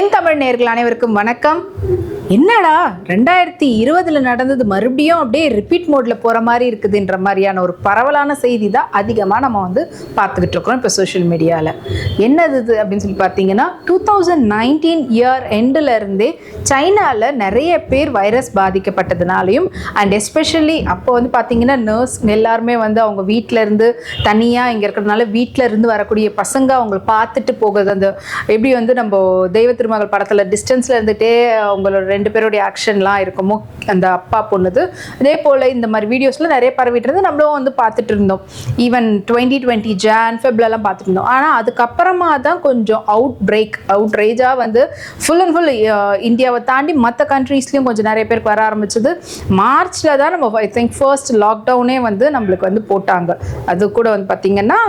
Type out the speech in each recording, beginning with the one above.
தென் தமிழ் நேர்கள் அனைவருக்கும் வணக்கம். என்னடா ரெண்டாயிரத்தி இருபதுல நடந்தது மறுபடியும் அப்படியே ரிப்பீட் மோட்ல போற மாதிரி இருக்குதுன்ற மாதிரியான ஒரு பரவலான செய்தி தான் அதிகமாக நம்ம வந்து பார்த்துக்கிட்டு இருக்கிறோம் இப்போ சோஷியல் மீடியாவில் என்னது இது அப்படின்னு சொல்லி பார்த்தீங்கன்னா டூ தௌசண்ட் நைன்டீன் இயர் எண்டில் இருந்தே சைனாவில் நிறைய பேர் வைரஸ் பாதிக்கப்பட்டதுனாலையும் அண்ட் எஸ்பெஷலி அப்போ வந்து பார்த்தீங்கன்னா நர்ஸ் எல்லாருமே வந்து அவங்க வீட்டிலேருந்து தனியாக இங்கே இருக்கிறதுனால வீட்டில் இருந்து வரக்கூடிய பசங்க அவங்கள பார்த்துட்டு போகிறது அந்த எப்படி வந்து நம்ம தெய்வ திருமகள் படத்தில் டிஸ்டன்ஸில் இருந்துகிட்டே அவங்களோட ரெண்டு பேருடைய ஆக்ஷன்லாம் இருக்குமோ அந்த அப்பா பொண்ணுது. அதே போல் இந்த மாதிரி வீடியோஸில் நிறைய பரவிட்டு இருந்து நம்மளும் வந்து பார்த்துட்டு இருந்தோம். ஈவன் டுவெண்ட்டி டுவெண்ட்டி ஜான் ஃபெப்லலாம் பார்த்துட்டு இருந்தோம். ஆனால் அதுக்கப்புறமா தான் கொஞ்சம் அவுட் பிரேக் அவுட் ரேஜாக வந்து ஃபுல் அண்ட் ஃபுல் இந்தியாவை தாண்டி மற்ற கண்ட்ரீஸ்லேயும் கொஞ்சம் நிறைய பேருக்கு வர ஆரம்பிச்சது. மார்ச்சில் தான் நம்ம ஐ திங்க் ஃபர்ஸ்ட் லாக்டவுனே வந்து நம்மளுக்கு வந்து போட்டாங்க. அது கூட வந்து பார்த்திங்கன்னா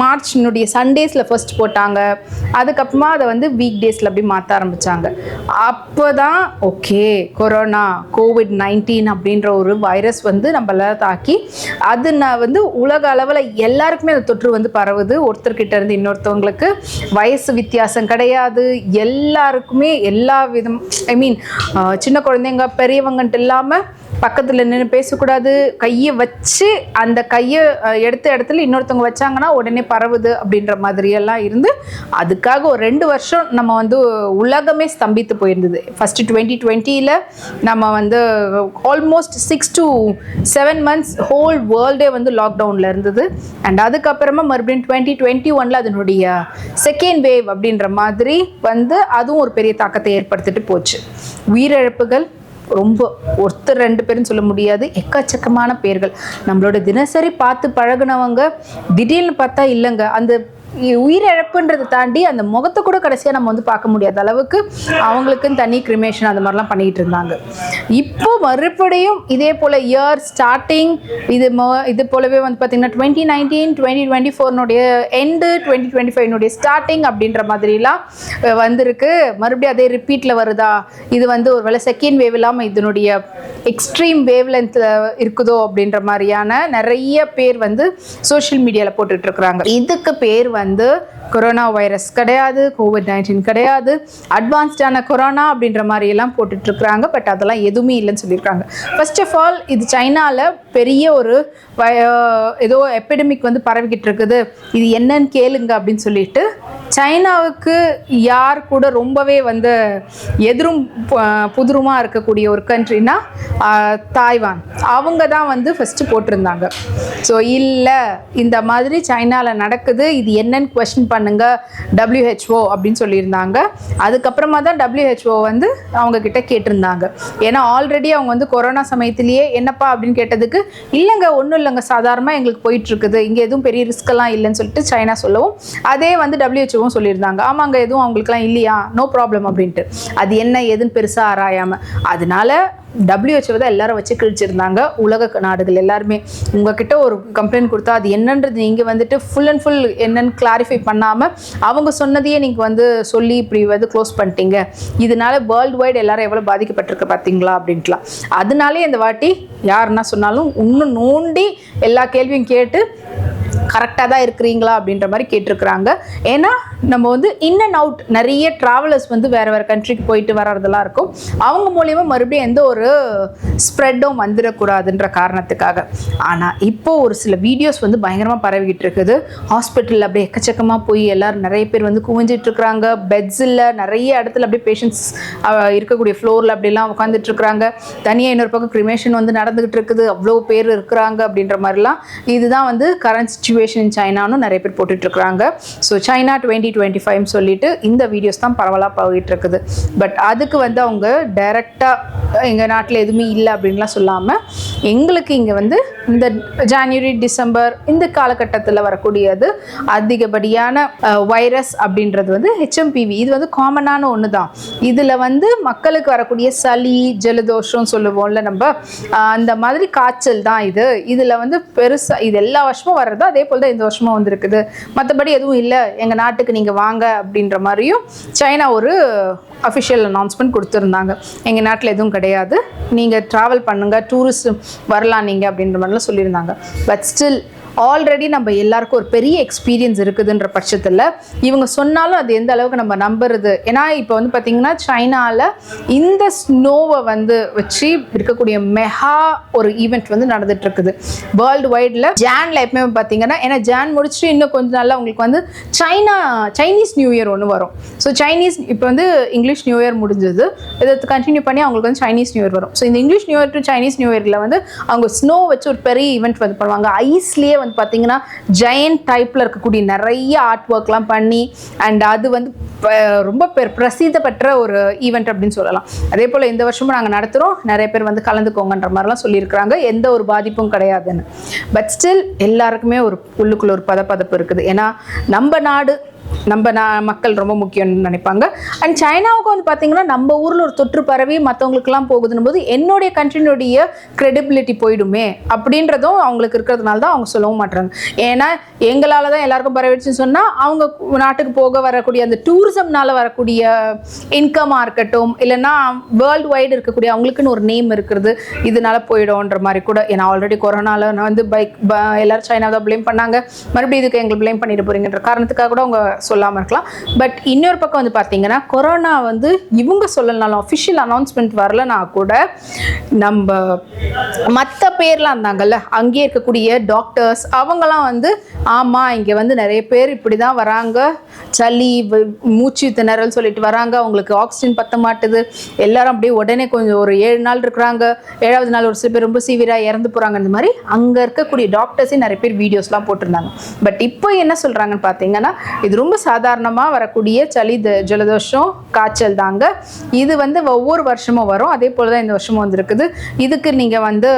மார்ச்னுடைய சண்டேஸில் ஃபர்ஸ்ட் போட்டாங்க. அதுக்கப்புறமா அதை வந்து வீக் டேஸில் அப்படி மாற்ற ஆரம்பித்தாங்க அப்போ தான் ஓகே கொரோனா கோவிட் நைன்டீன் அப்படின்ற ஒரு வைரஸ் வந்து நம்மளை தாக்கி அது நான் வந்து உலக அளவில் எல்லாருக்குமே அந்த தொற்று வந்து பரவுது. ஒருத்தர்கிட்ட இருந்து இன்னொருத்தவங்களுக்கு வயசு வித்தியாசம் கிடையாது. எல்லாருக்குமே எல்லா விதம் ஐ மீன் சின்ன குழந்தைங்க பெரியவங்கன்ட்டு இல்லாமல் பக்கத்தில் நின்று பேசக்கூடாது. கையை வச்சு அந்த கையை எடுத்த இடத்துல இன்னொருத்தவங்க வச்சாங்கன்னா உடனே பரவுது அப்படின்ற மாதிரியெல்லாம் இருந்து அதுக்காக ஒரு ரெண்டு வருஷம் நம்ம வந்து உலகமே ஸ்தம்பித்து போயிருந்தது. ஃபஸ்ட்டு டுவெண்ட்டி டுவெண்ட்டியில் நம்ம வந்து almost six to seven months whole வேர்ல்டே வந்து லாக்டவுனில் இருந்தது. அண்ட் அதுக்கப்புறமா மறுபடியும் டுவெண்ட்டி டுவெண்ட்டி ஒனில் அதனுடைய செகண்ட் வேவ் அப்படின்ற மாதிரி வந்து அதுவும் ஒரு பெரிய தாக்கத்தை ஏற்படுத்திட்டு போச்சு. உயிரிழப்புகள் ரொம்ப ஒருத்தர் ரெண்டு பேரும் சொல்ல முடியாது. எக்கச்சக்கமான பேர்கள். நம்மளோட தினசரி பார்த்து பழகுனவங்க திடீர்னு பார்த்தா இல்லைங்க. அந்த உயிரிழப்புன்றதை தாண்டி அந்த முகத்தை கூட கடைசியாக நம்ம வந்து பார்க்க முடியாத அளவுக்கு அவங்களுக்குன்னு தனி கிரிமேஷன் அந்த மாதிரிலாம் பண்ணிக்கிட்டு இருந்தாங்க. இப்போ மறுபடியும் இதே போல் இயர் ஸ்டார்டிங் இது மொ இது போலவே வந்து பார்த்திங்கன்னா டுவெண்ட்டி நைன்டீன் டுவெண்ட்டி டுவெண்ட்டி ஃபோர்னுடைய எண்டு டுவெண்ட்டி டுவெண்ட்டி ஃபைவ்னுடைய ஸ்டார்டிங் அப்படின்ற மாதிரிலாம் வந்திருக்கு. மறுபடியும் அதே ரிப்பீட்டில் வருதா? இது வந்து ஒரு வேளை செகண்ட் வேவ் இல்லாமல் இதனுடைய எக்ஸ்ட்ரீம் வேவ் லென்த்தில் இருக்குதோ அப்படின்ற மாதிரியான நிறைய பேர் வந்து சோஷியல் மீடியாவில் போட்டுட்ருக்குறாங்க இதுக்கு பேர் வந்து வந்து கொரோனா வைரஸ் கிடையாது கோவிட் நைன்டீன் கிடையாது அட்வான்ஸ்டான கொரோனா அப்படின்ற மாதிரி எல்லாம் போட்டுட்டு இருக்கிறாங்க பட் அதெல்லாம் எதுவுமே இல்லைன்னு சொல்லியிருக்காங்க. ஃபர்ஸ்ட் ஆஃப் ஆல் இது சைனாவில் பெரிய ஒரு வய- ஏதோ எபிடமிக் வந்து பரவிக்கிட்டு இருக்குது இது என்னன்னு கேளுங்க அப்படின்னு சொல்லிட்டு சைனாவுக்கு யார் கூட ரொம்பவே வந்து எதிரும் பு- இருக்கக்கூடிய ஒரு கண்ட்ரினா தாய்வான். அவங்க தான் வந்து ஃபஸ்ட்டு போட்டிருந்தாங்க. ஸோ இல்லை இந்த மாதிரி சைனாவில் நடக்குது. இது என்னன்னு கொஸ்டின் பண்ணுங்க டபிள்யூஹெச்ஓ அப்படின்னு சொல்லியிருந்தாங்க. அதுக்கப்புறமா தான் டபிள்யூஹெச்ஓ வந்து அவங்க கிட்ட கேட்டிருந்தாங்க. ஏன்னா ஆல்ரெடி அவங்க வந்து கொரோனா சமயத்திலேயே என்னப்பா அப்படின்னு கேட்டதுக்கு இல்லைங்க ஒன்றும் இல்லைங்க சாதாரணமாக எங்களுக்கு போயிட்டு இருக்குது இங்கே எதுவும் பெரிய ரிஸ்க்கெல்லாம் இல்லைன்னு சொல்லிட்டு சைனா சொல்லவும் அதே வந்து டபிள்யூஹெச்ஓவும் சொல்லியிருந்தாங்க. ஆமாங்க எதுவும் அவங்களுக்குலாம் இல்லையா? நோ ப்ராப்ளம் அப்படின்ட்டு. அது என்ன ஏதுன்னு பெருசாக ஆராயாமல் அதனால டபிள்யூஹெச்ஓ தான் எல்லாரும் வச்சு கிழிச்சிருந்தாங்க. உலக நாடுகள் எல்லாருமே. உங்ககிட்ட ஒரு கம்ப்ளைண்ட் கொடுத்தா அது என்னன்றது நீங்கள் வந்துட்டு ஃபுல் அண்ட் ஃபுல் என்னன்னு கிளாரிஃபை பண்ணாமல் அவங்க சொன்னதையே நீங்கள் வந்து சொல்லி இப்படி வந்து க்ளோஸ் பண்ணிட்டீங்க. இதனால வேர்ல்டு வைடு எல்லாரும் எவ்வளோ பாதிக்கப்பட்டிருக்கு பார்த்தீங்களா அப்படின்ட்டுலாம். அதனாலே இந்த வாட்டி யார் என்ன சொன்னாலும் இன்னும் நோண்டி எல்லா கேள்வியும் கேட்டு கரெக்டாக தான் இருக்கிறீங்களா அப்படின்ற மாதிரி கேட்டிருக்கிறாங்க. ஏன்னா நம்ம வந்து இன் அண்ட் அவுட் நிறைய ட்ராவலர்ஸ் வந்து வேறு வேறு கண்ட்ரிக்கு போயிட்டு வர்றதெல்லாம் இருக்கும். அவங்க மூலியமாக மறுபடியும் எந்த ஒரு ஸ்ப்ரெட்டும் வந்துடக்கூடாதுன்ற காரணத்துக்காக. ஆனால் இப்போ ஒரு சில வீடியோஸ் வந்து பயங்கரமாக பரவிக்கிட்டு இருக்குது. ஹாஸ்பிட்டலில் அப்படியே எக்கச்சக்கமாக போய் எல்லோரும் நிறைய பேர் வந்து குவிஞ்சிட்டு இருக்கிறாங்க. பெட்ஸ் இல்லை நிறைய இடத்துல அப்படியே பேஷண்ட்ஸ் இருக்கக்கூடிய ஃப்ளோரில் அப்படிலாம் உட்காந்துட்டு இருக்கிறாங்க. தனியாக இன்னொரு பக்கம் கிரிமேஷன் வந்து நடந்துகிட்டு இருக்குது. அவ்வளோ பேர் இருக்கிறாங்க அப்படின்ற மாதிரிலாம். இதுதான் வந்து கரண்ட் சுச்சுவேஷன் இன் சைனான்னு நிறைய பேர் போட்டுட்ருக்குறாங்க. ஸோ சைனா டுவெண்ட்டி டுவெண்ட்டி ஃபைவ்னு சொல்லிட்டு இந்த வீடியோஸ் தான் பரவலாக போயிட்டு இருக்குது பட் அதுக்கு வந்து அவங்க டைரெக்டாக எங்கள் நாட்டில் எதுவுமே இல்லை அப்படின்லாம் சொல்லாமல் எங்களுக்கு இங்கே வந்து இந்த ஜான்வரி டிசம்பர் இந்த காலகட்டத்தில் வரக்கூடியது அதிகப்படியான வைரஸ் அப்படின்றது வந்து ஹெச்எம்பிவி இது வந்து காமனான ஒன்று தான் இதில் வந்து மக்களுக்கு வரக்கூடிய சளி ஜலதோஷம் சொல்லுவோம்ல நம்ம அந்த மாதிரி காய்ச்சல் தான் இது. இதில் வந்து பெருசாக இது எல்லா வருஷமும் வர்றது அதே போல் தான் இந்த வருஷமும் வந்திருக்குது. மற்றபடி எதுவும் இல்லை. எங்கள் நாட்டுக்கு நீங்கள் வாங்க அப்படின்ற மாதிரியும் சைனா ஒரு அஃபிஷியல் அனௌன்ஸ்மெண்ட் கொடுத்துருந்தாங்க. எங்கள் நாட்டில் எதுவும் கிடையாது. நீங்கள் ட்ராவல் பண்ணுங்கள் டூரிஸ்ட் வரலாம் நீங்கள் அப்படின்ற மாதிரிலாம் சொல்லியிருந்தாங்க. பட் ஸ்டில் ஆல்ரெடி நம்ம எல்லாருக்கும் ஒரு பெரிய எக்ஸ்பீரியன்ஸ் இருக்குதுன்ற பட்சத்தில் இவங்க சொன்னாலும் அது எந்த அளவுக்கு நம்ம நம்புறது? ஏன்னா இப்போ வந்து பார்த்தீங்கன்னா சைனாவில் இந்த ஸ்னோவை வந்து வச்சு இருக்கக்கூடிய மெகா ஒரு ஈவெண்ட் வந்து நடந்துட்டு இருக்குது வேர்ல்டு வைடில் ஜான்ல எப்பவுமே பார்த்தீங்கன்னா ஏன்னா ஜான் முடிச்சுட்டு இன்னும் கொஞ்ச நாளில் உங்களுக்கு வந்து சைனா சைனீஸ் நியூ இயர் ஒன்று வரும். ஸோ சைனீஸ் இப்போ வந்து இங்கிலீஷ் நியூ இயர் முடிஞ்சது. இதை கண்டினியூ பண்ணி அவங்களுக்கு வந்து சைனீஸ் நியூ இயர் வரும். ஸோ இந்த English new year to Chinese new இயரில் வந்து அவங்க ஸ்னோ வச்சு ஒரு பெரிய ஈவெண்ட் வந்து பண்ணுவாங்க. ஐஸ்லேயே வந்து பார்த்தீங்கன்னா ஜெயண்ட் டைப்பில் இருக்கக்கூடிய நிறைய ஆர்ட் ஒர்க்லாம் பண்ணி அண்ட் அது வந்து ரொம்ப பெர் பிரசித்த பெற்ற ஒரு ஈவெண்ட் அப்படின்னு சொல்லலாம். அதே போல் இந்த வருஷமும் நாங்கள் நடத்துகிறோம் நிறைய பேர் வந்து கலந்துக்கோங்கன்ற மாதிரிலாம் சொல்லியிருக்கிறாங்க. எந்த ஒரு பாதிப்பும் கிடையாதுன்னு. பட் ஸ்டில் எல்லாருக்குமே ஒரு உள்ளுக்குள்ள ஒரு பதப்பதப்பு இருக்குது. ஏன்னா நம்ம நாடு நம்ம நான் மக்கள் ரொம்ப முக்கியம்னு நினைப்பாங்க. அண்ட் சைனாவுக்கு வந்து பார்த்தீங்கன்னா நம்ம ஊரில் ஒரு தொற்று பரவி மற்றவங்களுக்குலாம் போகுதுன்னும் போது என்னுடைய கண்ட்ரினுடைய க்ரெடிபிலிட்டி போயிடுமே அப்படின்றதும் அவங்களுக்கு இருக்கிறதுனால தான் அவங்க சொல்லவும் மாட்டாங்க ஏன்னா எங்களால் தான் எல்லாருக்கும் பரவிடுச்சுன்னு சொன்னால் அவங்க நாட்டுக்கு போக வரக்கூடிய அந்த டூரிசம்னால வரக்கூடிய இன்கமாக இருக்கட்டும் இல்லைன்னா வேர்ல்டு வைடு இருக்கக்கூடிய அவங்களுக்குன்னு ஒரு நேம் இருக்கிறது இதனால போயிடும்ன்ற மாதிரி கூட ஏன்னா ஆல்ரெடி கொரோனாவில் நான் வந்து பைக் எல்லாரும் சைனாவை தான் ப்ளேம் பண்ணாங்க. மறுபடியும் இதுக்கு எங்களை ப்ளேம் பண்ணிட்டு போகிறீங்கன்ற காரணத்துக்காக கூட அவங்க சொல்லாமல் இருக்கலாம். பட் இன்னொரு பக்கம் வந்து பார்த்தீங்கன்னா கொரோனா வந்து இவங்க சொல்லலனாலும் அஃபிஷியல் அனௌன்ஸ்மெண்ட் வரலனா கூட நம்ம மற்ற பேர்லாம் இருந்தாங்கல்ல அங்கேயே இருக்கக்கூடிய டாக்டர்ஸ் அவங்களாம் வந்து ஆமாம் இங்கே வந்து நிறைய பேர் இப்படி தான் வராங்க. சளி மூச்சு திணறல் சொல்லிட்டு வராங்க. அவங்களுக்கு ஆக்சிஜன் பத்த மாட்டுது. எல்லாரும் அப்படியே உடனே கொஞ்சம் ஒரு ஏழு நாள் இருக்கிறாங்க. ஏழாவது நாள் ஒரு சில பேர் ரொம்ப சீவியராக இறந்து போகிறாங்க இந்த மாதிரி அங்கே இருக்கக்கூடிய டாக்டர்ஸே நிறைய பேர் வீடியோஸ்லாம் போட்டிருந்தாங்க. பட் இப்போ என்ன சொல்கிறாங்கன்னு பார்த்தீங்கன்னா இது ரொம்ப சாதாரணமாக வரக்கூடிய சளி த- ஜலதோஷம் காய்ச்சல் தாங்க. இது வந்து ஒவ்வொரு வருஷமும் வரும். அதே போல் தான் இந்த வருஷமும் வந்திருக்குது. இதுக்கு நீங்கள் வந்து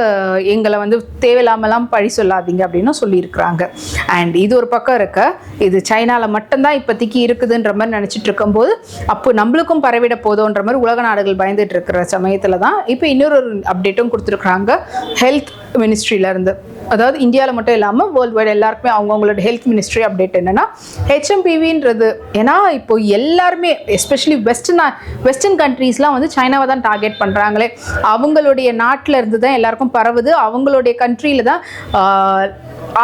எங்களை வந்து தேவையில்லாமலாம் பழி சொல்லாதீங்க அப்படின்னு சொல்லியிருக்கிறாங்க. அண்ட் இது ஒரு பக்கம் இருக்க. இது சைனாவில் மட்டும்தான் இப்போதைக்கு இருக்குதுன்ற மாதிரி நினச்சிட்டு இருக்கும்போது அப்போ நம்மளுக்கும் பரவிட போதோன்ற மாதிரி உலக நாடுகள் பயந்துட்டு இருக்கிற சமயத்தில் தான் இப்போ இன்னொரு அப்டேட்டும் கொடுத்துருக்குறாங்க. ஹெல்த் மினிஸ்ட்ரியிலேருந்து அதாவது இந்தியாவில் மட்டும் இல்லாமல் வேர்ல்டு வைடு எல்லாருக்குமே அவங்கவுங்களோட ஹெல்த் மினிஸ்ட்ரி அப்டேட் என்னன்னா ஹெச்எம்பிவின்றது ஏன்னா இப்போ எல்லாருமே எஸ்பெஷலி வெஸ்டர்ன் வெஸ்டர்ன் கண்ட்ரீஸ்லாம் வந்து சைனாவை தான் டார்கெட் பண்ணுறாங்களே அவங்களுடைய நாட்டில் இருந்து தான் எல்லாருக்கும் பரவுது. அவங்களுடைய கண்ட்ரியில் தான்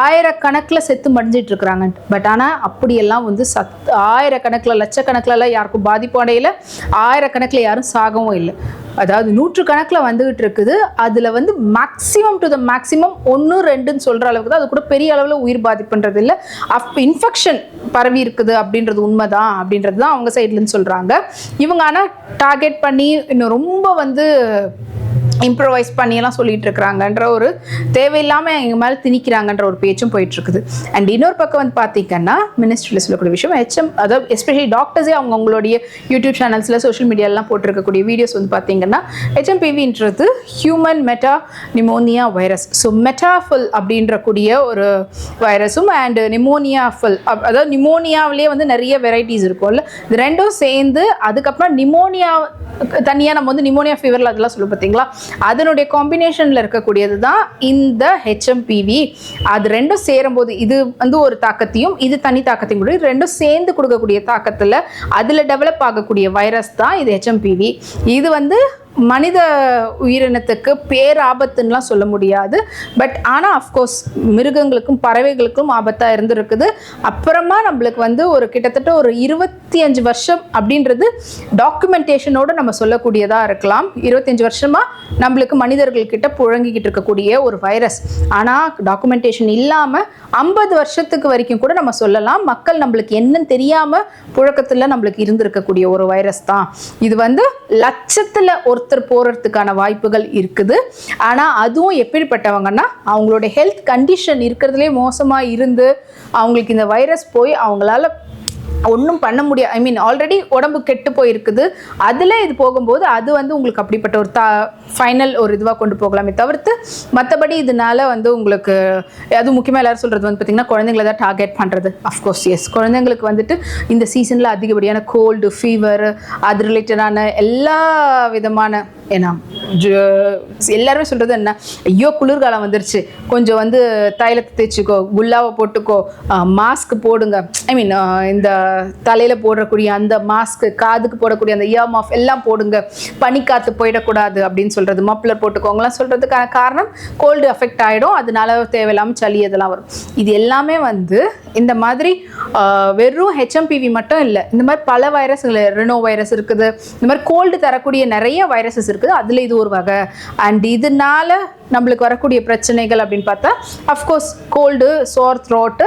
ஆயிரக்கணக்கில் செத்து மடிஞ்சிட்டு இருக்கிறாங்க. பட் ஆனால் அப்படியெல்லாம் வந்து சத் ஆயிரக்கணக்கில் லட்சக்கணக்கிலலாம் யாருக்கும் பாதிப்பு அடையல. ஆயிரக்கணக்கில் யாரும் சாகவும் இல்லை. அதாவது நூற்றுக்கணக்கில் வந்துகிட்டு இருக்குது அதில் வந்து மேக்ஸிமம் டு த மேக்ஸிமம் ஒன்று ரெண்டுன்னு சொல்கிற அளவுக்கு தான். அது கூட பெரிய அளவில் உயிர் பாதிப்புன்றது இல்லை. அப் இன்ஃபெக்ஷன் பரவி இருக்குது அப்படின்றது உண்மை தான் அப்படின்றது தான் அவங்க சைட்லேருந்து சொல்கிறாங்க. இவங்க ஆனால் டார்கெட் பண்ணி இன்னும் ரொம்ப வந்து இம்ப்ரவைஸ் பண்ணியெல்லாம் சொல்லிட்டு இருக்கிறாங்கன்ற ஒரு தேவையில்லாமல் எங்கள் மேலே திணிக்கிறாங்கன்ற ஒரு பேச்சும் போயிட்டு இருக்குது அண்ட் இன்னொரு பக்கம் வந்து பார்த்தீங்கன்னா மினிஸ்ட்ரியில் சொல்லக்கூடிய விஷயம் ஹெச்எம் அதாவது எஸ்பெஷலி டாக்டர்ஸே அவங்க அவங்களுடைய யூடியூப் சேனல்ஸில் சோஷியல் மீடியாலாம் போட்டிருக்கக்கூடிய வீடியோஸ் வந்து பார்த்தீங்கன்னா ஹெச்எம்பிவின்றது human meta pneumonia virus so மெட்டாஃபுல் அப்படின்ற கூடிய ஒரு வைரஸும் அண்டு நிமோனியா ஃபுல் அதாவது நிமோனியாவிலே வந்து நிறைய வெரைட்டிஸ் இருக்கும்ல. இது ரெண்டும் சேர்ந்து அதுக்கப்புறம் நிமோனியா தனியாக நம்ம வந்து நிமோனியா ஃபீவரில் அதெல்லாம் சொல்லுவோம் பார்த்தீங்களா அதனுடைய காம்பினேஷனில் இருக்கக்கூடியது தான் இந்த ஹெச்எம்பிவி அது ரெண்டும் சேரும்போது இது வந்து ஒரு தாக்கத்தையும் இது தனி தாக்கத்தையும் கூட ரெண்டும் சேர்ந்து கொடுக்கக்கூடிய தாக்கத்தில் அதில் டெவலப் ஆகக்கூடிய வைரஸ் தான் இது ஹெச்எம்பிவி இது வந்து மனித உயிரினத்துக்கு பேராபத்துன்னெலாம் சொல்ல முடியாது. பட் ஆனால் அஃப்கோர்ஸ் மிருகங்களுக்கும் பறவைகளுக்கும் ஆபத்தாக இருந்திருக்குது. அப்புறமா நம்மளுக்கு வந்து ஒரு கிட்டத்தட்ட ஒரு இருபத்தி அஞ்சு வருஷம் அப்படின்றது டாக்குமெண்டேஷனோடு நம்ம சொல்லக்கூடியதாக இருக்கலாம். இருபத்தஞ்சு வருஷமாக நம்மளுக்கு மனிதர்கள்கிட்ட புழங்கிக்கிட்டு இருக்கக்கூடிய ஒரு வைரஸ் ஆனால் டாக்குமெண்டேஷன் இல்லாமல் ஐம்பது வருஷத்துக்கு வரைக்கும் கூட நம்ம சொல்லலாம். மக்கள் நம்மளுக்கு என்னன்னு தெரியாமல் புழக்கத்தில் நம்மளுக்கு இருந்திருக்கக்கூடிய ஒரு வைரஸ் தான். இது வந்து லட்சத்தில் ஒரு ஒருத்தர் போகிறதுக்கான வாய்ப்புகள் இருக்குது. ஆனால் அதுவும் எப்படிப்பட்டவங்கன்னா அவங்களோட ஹெல்த் கண்டிஷன் இருக்கிறதுலே மோசமாக இருந்து அவங்களுக்கு இந்த வைரஸ் போய் அவங்களால ஒன்றும் பண்ண முடியாது ஐ மீன் ஆல்ரெடி உடம்பு கெட்டு போயிருக்குது. அதில் இது போகும்போது அது வந்து உங்களுக்கு அப்படிப்பட்ட ஒரு தா ஃபைனல் ஒரு இதுவாக கொண்டு போகலாமே தவிர்த்து மற்றபடி இதனால வந்து உங்களுக்கு அது முக்கியமாக எல்லாரும் சொல்கிறது வந்து பார்த்திங்கன்னா குழந்தைங்கள தான் டார்கெட் பண்ணுறது அஃப்கோர்ஸ் எஸ் குழந்தைங்களுக்கு வந்துட்டு இந்த சீசனில் அதிகப்படியான கோல்டு ஃபீவர் அது ரிலேட்டடான எல்லா விதமான ஏன்னா எல்லாருமே சொல்கிறது என்ன? ஐயோ குளிர்காலம் வந்துருச்சு. கொஞ்சம் வந்து தைலத்தை தேய்ச்சிக்கோ குல்லாவை போட்டுக்கோ மாஸ்க் போடுங்க. ஐ மீன் இந்த தலையில் போடக்கூடிய அந்த மாஸ்க் காதுக்கு போடக்கூடிய அந்த இயர் மாஃப் எல்லாம் போடுங்க. பனிக்காத்து போயிடக்கூடாது அப்படின்னு சொல்கிறது மப்ளர் போட்டுக்கோங்கலாம் சொல்கிறதுக்கான காரணம் கோல்டு அஃபெக்ட் ஆகிடும் அதனால தேவையில்லாமல் சளி இதெல்லாம் வரும். இது எல்லாமே வந்து இந்த மாதிரி வெறும் ஹெச்எம்பிவி மட்டும் இல்லை. இந்த மாதிரி பல வைரஸ்கள் ரெனோ வைரஸ் இருக்குது. இந்த மாதிரி கோல்டு தரக்கூடிய நிறைய வைரஸஸ் இருக்குது. அதில் இது ஒரு வகை. அண்ட் இதனால நம்மளுக்கு வரக்கூடிய பிரச்சனைகள் அப்படின்னு பார்த்தா of course cold sore throat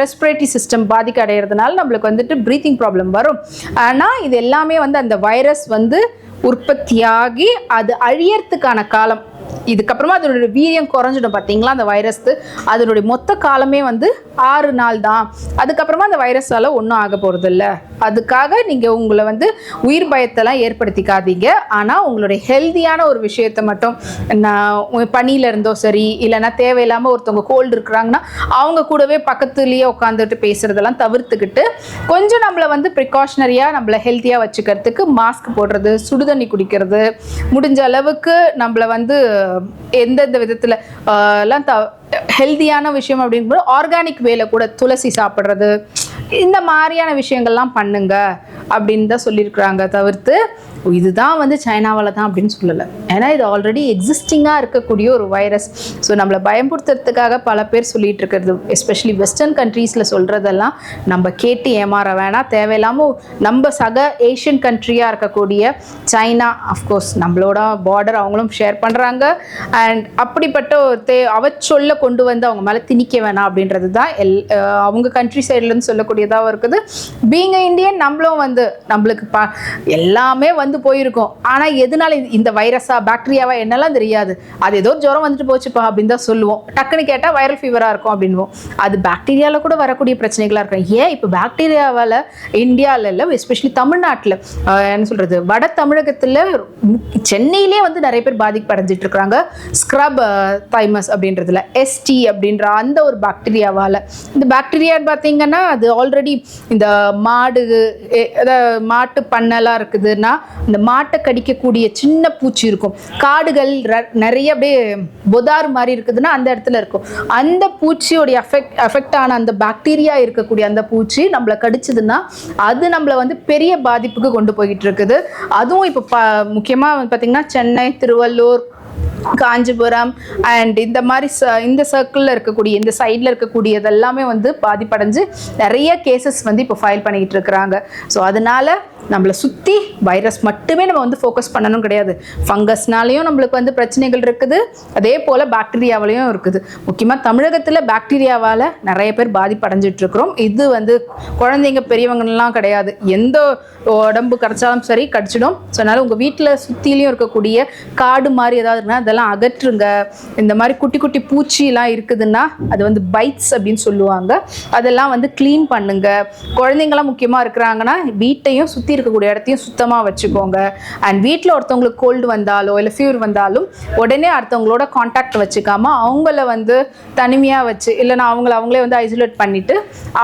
respiratory system பாதிக்க அடைகிறதுனால நம்மளுக்கு வந்துட்டு ப்ரீத்திங் ப்ராப்ளம் வரும். ஆனால் இது எல்லாமே வந்து அந்த வைரஸ் வந்து உற்பத்தியாகி அது அழியறதுக்கான காலம் இதுக்கப்புறமா அதனுடைய வீரியம் குறைஞ்சிடும் பார்த்தீங்களா? அந்த வைரஸ்து அதனுடைய மொத்த காலமே வந்து ஆறு நாள் தான். அதுக்கப்புறமா அந்த வைரஸால் ஒன்றும் ஆக போகிறது இல்லை அதுக்காக நீங்கள் உங்களை வந்து உயிர் பயத்தெல்லாம் ஏற்படுத்திக்காதீங்க. ஆனால் உங்களுடைய ஹெல்தியான ஒரு விஷயத்தை மட்டும் நான் பனியில் இருந்தோ சரி இல்லைன்னா தேவையில்லாமல் ஒருத்தவங்க கோல்டு இருக்கிறாங்கன்னா அவங்க கூடவே பக்கத்துலேயே உட்காந்துட்டு பேசுகிறதெல்லாம் தவிர்த்துக்கிட்டு கொஞ்சம் நம்மளை வந்து ப்ரிகாஷனரியாக நம்மளை ஹெல்த்தியாக வச்சுக்கிறதுக்கு மாஸ்க் போடுறது சுடுதண்ணி குடிக்கிறது முடிஞ்ச அளவுக்கு நம்மளை வந்து எந்தெந்த விதத்தில் எல்லாம் த ஹெல்தியான விஷயம் அப்படிங்கும்போது ஆர்கானிக் வேலை கூட துளசி சாப்பிட்றது இந்த மாதிரியான விஷயங்கள்லாம் பண்ணுங்க அப்படின்னு தான் சொல்லியிருக்கிறாங்க தவிர்த்து இதுதான் வந்து சைனாவால் தான் அப்படின்னு சொல்லலை. ஏன்னா இது ஆல்ரெடி எக்ஸிஸ்டிங்காக இருக்கக்கூடிய ஒரு வைரஸ் ஸோ நம்மளை பயன்படுத்துறதுக்காக பல பேர் சொல்லிட்டு இருக்கிறது எஸ்பெஷலி வெஸ்டர்ன் கண்ட்ரீஸில் சொல்கிறதெல்லாம் நம்ம கேட்டு ஏமாற வேணாம். தேவையில்லாமல் நம்ம சக ஏஷியன் கண்ட்ரியாக இருக்கக்கூடிய சைனா அஃப்கோர்ஸ் நம்மளோட பார்டர் அவங்களும் ஷேர் பண்ணுறாங்க அண்ட் அப்படிப்பட்ட ஒரு தே அவச்சொல்ல கொண்டு வந்து அவங்க மேலே திணிக்க வேணாம் அப்படின்றது தான் எல் அவங்க கண்ட்ரி சைட்லேருந்து சொல்லக்கூடியதாகவும் இருக்குது. பீங் இந்தியன் நம்மளும் வந்து நம்மளுக்கு பா எல்லாமே வந்து போயிருக்கும். ஆனால் எதனால இந்த வைரஸா பாக்டீரியாவா என்னெல்லாம் தெரியாது. அது ஏதோ ஜுரம் வந்துட்டு போச்சுப்பா அப்படின்னு தான் சொல்லுவோம். டக்குன்னு கேட்டால் வைரல் ஃபீவராக இருக்கும் அப்படின்வோம் அது பாக்டீரியாவில் கூட வரக்கூடிய பிரச்சனைகளாக இருக்கும். ஏன் இப்போ பாக்டீரியாவால் இந்தியாவில் இல்லை எஸ்பெஷலி தமிழ்நாட்டில் என்ன சொல்கிறது வட தமிழகத்தில் சென்னையிலே வந்து நிறைய பேர் பாதிப்படைஞ்சிட்டு இருக்கிறாங்க ஸ்க்ரப் தைமஸ் அப்படின்றதுல எஸ்டி அப்படின்ற அந்த ஒரு பாக்டீரியாவால் இந்த பாக்டீரியான்னு பார்த்தீங்கன்னா அது ஆல்ரெடி இந்த மாடு மாட்டு பண்ணலாம் இருக்குதுன்னா இந்த மாட்டை கடிக்கக்கூடிய சின்ன பூச்சி இருக்கும். காடுகள் ர- நிறைய அப்படியே பொதார் மாதிரி இருக்குதுன்னா அந்த இடத்துல இருக்கும். அந்த பூச்சியோடைய அஃபெக்ட் அஃபெக்ட் ஆன அந்த பாக்டீரியா இருக்கக்கூடிய அந்த பூச்சி நம்மளை கடிச்சதுன்னா அது நம்மளை வந்து பெரிய பாதிப்புக்கு கொண்டு போய்கிட்டு இருக்குது. அதுவும் இப்போ ப முக்கியமாக பார்த்தீங்கன்னா சென்னை திருவள்ளூர் காஞ்சிபுரம் அண்ட் இந்த மாதிரி ச- இந்த சர்க்கிளில் இருக்கக்கூடிய இந்த சைடில் இருக்கக்கூடியதெல்லாமே வந்து பாதிப்படைஞ்சு நிறைய கேசஸ் வந்து இப்போ ஃபைல் பண்ணிக்கிட்டு இருக்கிறாங்க. ஸோ அதனால நம்மளை சுற்றி வைரஸ் மட்டுமே நம்ம வந்து ஃபோக்கஸ் பண்ணணும் கிடையாது. ஃபங்கஸ்னாலையும் நம்மளுக்கு வந்து பிரச்சனைகள் இருக்குது. அதே போல் பாக்டீரியாவிலையும் இருக்குது. முக்கியமாக தமிழகத்தில் பாக்டீரியாவால் நிறைய பேர் பாதிப்படைஞ்சிட்டுருக்குறோம் இது வந்து குழந்தைங்க பெரியவங்கலாம் கிடையாது. எந்த உடம்பு கிடச்சாலும் சரி கடிச்சிடும். ஸோ அதனால் உங்கள் வீட்டில் சுற்றிலையும் இருக்கக்கூடிய காடு மாதிரி ஏதாவது இருந்தால் அதெல்லாம் அகற்றுங்க. இந்த மாதிரி குட்டி குட்டி பூச்சிலாம் இருக்குதுன்னா அது வந்து பைட்ஸ் அப்படின்னு சொல்லுவாங்க. அதெல்லாம் வந்து க்ளீன் பண்ணுங்க. குழந்தைங்களாம் முக்கியமாக இருக்கிறாங்கன்னா வீட்டையும் சுற்றி இருக்கக்கூடிய இடத்தையும் சுத்தமாக வச்சுக்கோங்க. அண்ட் வீட்டில் ஒருத்தவங்களுக்கு கோல்டு வந்தாலோ இல்லை ஃபீவர் வந்தாலும் உடனே அடுத்தவங்களோட காண்டாக்ட் வச்சுக்காம அவங்கள வந்து தனிமையாக வச்சு இல்லைன்னா அவங்கள அவங்களே வந்து ஐசோலேட் பண்ணிட்டு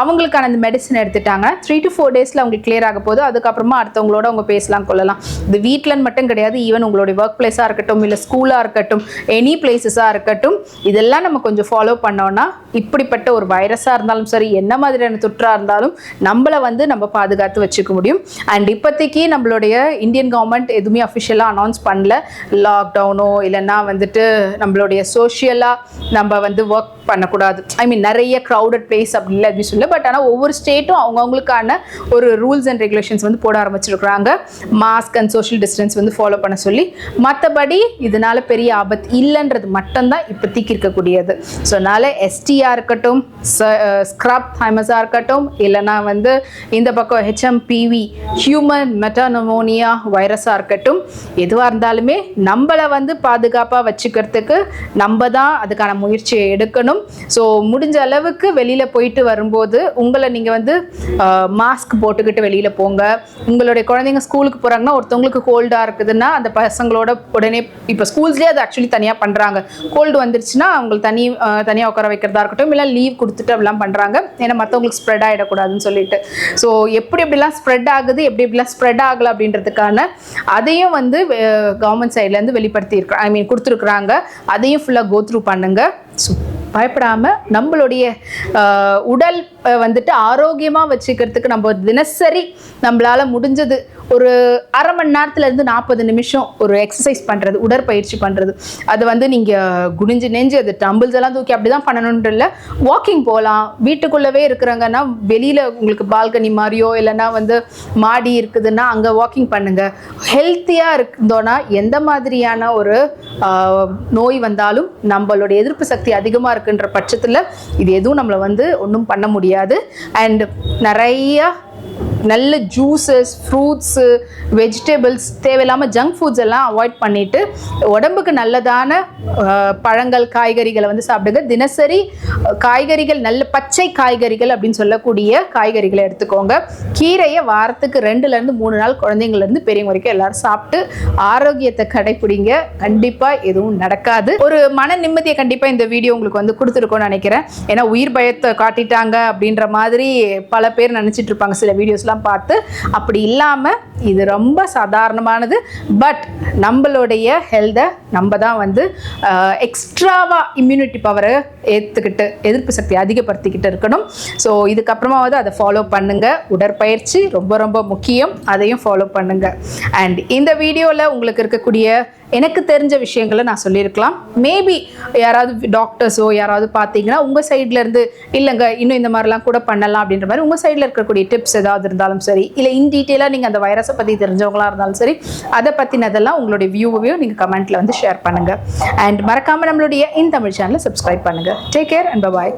அவங்களுக்கான அந்த மெடிசன் எடுத்துட்டாங்க. த்ரீ டு ஃபோர் டேஸில் அவங்களுக்கு கிளியர் ஆக போது அதுக்கப்புறமா அடுத்தவங்களோட அவங்க பேசலாம் கொள்ளலாம். இது வீட்டிலன்னு மட்டும் கிடையாது ஈவன் உங்களுடைய ஒர்க் பிளேஸாக இருக்கட்டும் இல்லை ஸ்கூலாக இருக்கட்டும் எனி பிளேசஸாக இருக்கட்டும் இதெல்லாம் நம்ம கொஞ்சம் ஃபாலோ பண்ணோம்னா இப்படிப்பட்ட ஒரு வைரஸாக இருந்தாலும் சரி என்ன மாதிரியான தொற்றாக இருந்தாலும் நம்மளை வந்து நம்ம பாதுகாத்து வச்சுக்க முடியும். அண்ட் இப்போதைக்கு நம்மளுடைய இந்தியன் கவர்மெண்ட் எதுவுமே அஃபிஷியலாக அனௌன்ஸ் பண்ணல. லாக்டவுனோ இல்லைன்னா வந்துட்டு நம்மளுடைய சோஷியலாக நம்ம வந்து ஒர்க் பண்ணக்கூடாது. ஐ மீன் நிறைய க்ரௌடட் பிளேஸ் அப்படி இல்லை அப்படின்னு சொல்லல. பட் ஆனால் ஒவ்வொரு ஸ்டேட்டும் அவங்கவுங்களுக்கான ஒரு ரூல்ஸ் அண்ட் ரெகுலேஷன்ஸ் வந்து போட ஆரம்பிச்சிருக்கிறாங்க. மாஸ்க் அண்ட் சோஷியல் டிஸ்டன்ஸ் வந்து ஃபாலோ பண்ண சொல்லி மற்றபடி இதனால பெரிய ஆபத்து இல்லைன்றது மட்டும்தான் இப்போதைக்கு இருக்கக்கூடியது. ஸோ அதனால் எஸ்டியாக இருக்கட்டும் ஸ்க்ரப் ஹைமஸாக இருக்கட்டும் இல்லைன்னா வந்து இந்த பக்கம் ஹெச்எம்பிவி ஹியூமன் மெட்டானமோனியா வைரஸாக இருக்கட்டும் எதுவாக இருந்தாலுமே நம்மளை வந்து பாதுகாப்பாக வச்சுக்கிறதுக்கு நம்ம தான் அதுக்கான முயற்சியை எடுக்கணும். ஸோ முடிஞ்ச அளவுக்கு வெளியில் போயிட்டு வரும்போது உங்களை நீங்கள் வந்து மாஸ்க் போட்டுக்கிட்டு வெளியில் போங்க. உங்களுடைய குழந்தைங்க ஸ்கூலுக்கு போகிறாங்கன்னா ஒருத்தவங்களுக்கு கோல்டாக இருக்குதுன்னா அந்த பசங்களோட உடனே இப்போ ஸ்கூல் ஸ்கூல்ஸ்லேயே அது ஆக்சுவலி தனியாக பண்ணுறாங்க கோல்டு வந்துருச்சுன்னா அவங்களுக்கு தனி தனியாக உட்கார வைக்கிறதா இருக்கட்டும் இல்லை லீவ் கொடுத்துட்டு அப்படிலாம் பண்ணுறாங்க ஏன்னா மற்றவங்களுக்கு ஸ்ப்ரெட் ஆகிடக்கூடாதுன்னு சொல்லிட்டு. ஸோ எப்படி எப்படிலாம் ஸ்ப்ரெட் ஆகுது எப்படி எப்படிலாம் ஸ்ப்ரெட் ஆகலை அப்படின்றதுக்கான அதையும் வந்து கவர்மெண்ட் சைட்லேருந்து வெளிப்படுத்தி இருக்கிற ஐ மீன் கொடுத்துருக்குறாங்க. அதையும் ஃபுல்லாக கோத்ரூ பண்ணுங்கள் பண்ணுங்க. ஸோ பயப்படாமல் நம்மளுடைய உடல் வந்துட்டு ஆரோக்கியமாக வச்சுக்கிறதுக்கு நம்ம தினசரி நம்மளால் முடிஞ்சது. ஒரு அரை மணி நேரத்துலேருந்து நாற்பது நிமிஷம் ஒரு எக்ஸசைஸ் பண்ணுறது உடற்பயிற்சி பண்ணுறது அது வந்து நீங்கள் குனிஞ்சு நெஞ்சு அது டம்பிள்ஸ் எல்லாம் தூக்கி அப்படி தான் பண்ணணுன்ற இல்லை. வாக்கிங் போகலாம் வீட்டுக்குள்ளவே இருக்கிறாங்கன்னா வெளியில் உங்களுக்கு பால்கனி மாதிரியோ இல்லைன்னா வந்து மாடி இருக்குதுன்னா அங்கே வாக்கிங் பண்ணுங்கள் ஹெல்த்தியாக இருந்தோன்னா எந்த மாதிரியான ஒரு நோய் வந்தாலும் நம்மளோட எதிர்ப்பு சக்தி அதிகமாக இருக்குன்ற பட்சத்தில் இது எதுவும் நம்மளை வந்து ஒன்றும் பண்ண முடியாது. அண்ட் நிறையா நல்ல ஜூஸஸ் ஃப்ரூட்ஸு வெஜிடபிள்ஸ் தேவையில்லாமல் ஜங்க் ஃபுட்ஸ் எல்லாம் அவாய்ட் பண்ணிட்டு உடம்புக்கு நல்லதான பழங்கள் காய்கறிகளை வந்து சாப்பிடுங்க. தினசரி காய்கறிகள் நல்ல பச்சை காய்கறிகள் அப்படின்னு சொல்லக்கூடிய காய்கறிகளை எடுத்துக்கோங்க. கீரையை வாரத்துக்கு ரெண்டுலேருந்து மூணு நாள் குழந்தைங்கள்லேருந்து பெரியவங்க வரைக்கும் எல்லாரும் சாப்பிட்டு ஆரோக்கியத்தை கடைப்பிடிங்க. கண்டிப்பாக எதுவும் நடக்காது. ஒரு மன நிம்மதியை கண்டிப்பாக இந்த வீடியோ உங்களுக்கு வந்து கொடுத்துருக்கோன்னு நினைக்கிறேன். ஏன்னா உயிர் பயத்தை காட்டிட்டாங்க அப்படின்ற மாதிரி பல பேர் நினச்சிட்டு இருப்பாங்க சில வீடியோஸ்லாம் பார்த்து அப்படி இல்லாமல் இது ரொம்ப சாதாரணமானது. பட் நம்மளுடைய ஹெல்த்தை நம்ம தான் வந்து எக்ஸ்ட்ராவாக இம்யூனிட்டி பவரை ஏற்றுக்கிட்டு எதிர்ப்பு சக்தி அதிகப்படுத்திக்கிட்டு இருக்கணும். ஸோ இதுக்கப்புறமாவது அதை ஃபாலோ பண்ணுங்கள் உடற்பயிற்சி ரொம்ப ரொம்ப முக்கியம். அதையும் ஃபாலோ பண்ணுங்கள் அண்ட் இந்த வீடியோவில் உங்களுக்கு இருக்கக்கூடிய எனக்கு தெரிஞ்ச விஷயங்களை நான் சொல்லியிருக்கலாம். மேபி யாராவது டாக்டர்ஸோ யாராவது பார்த்தீங்கன்னா உங்கள் சைட்லேருந்து இல்லைங்க இன்னும் இந்த மாதிரிலாம் கூட பண்ணலாம் அப்படின்ற மாதிரி உங்கள் சைடில் இருக்கக்கூடிய டிப்ஸ் ஏதாவது இருந்தாலும் சரி இல்லை இன் டீட்டெயிலாக நீங்கள் அந்த வைரஸை பற்றி தெரிஞ்சவங்களா இருந்தாலும் சரி அதை பற்றினதெல்லாம் உங்களுடைய வியூவையும் நீங்கள் கமெண்ட்டில் வந்து ஷேர் பண்ணுங்கள் அண்ட் மறக்காமல் நம்மளுடைய இன் தமிழ் சேனலை சப்ஸ்கிரைப் பண்ணுங்கள் டேக் கேர் அண்ட் பாய்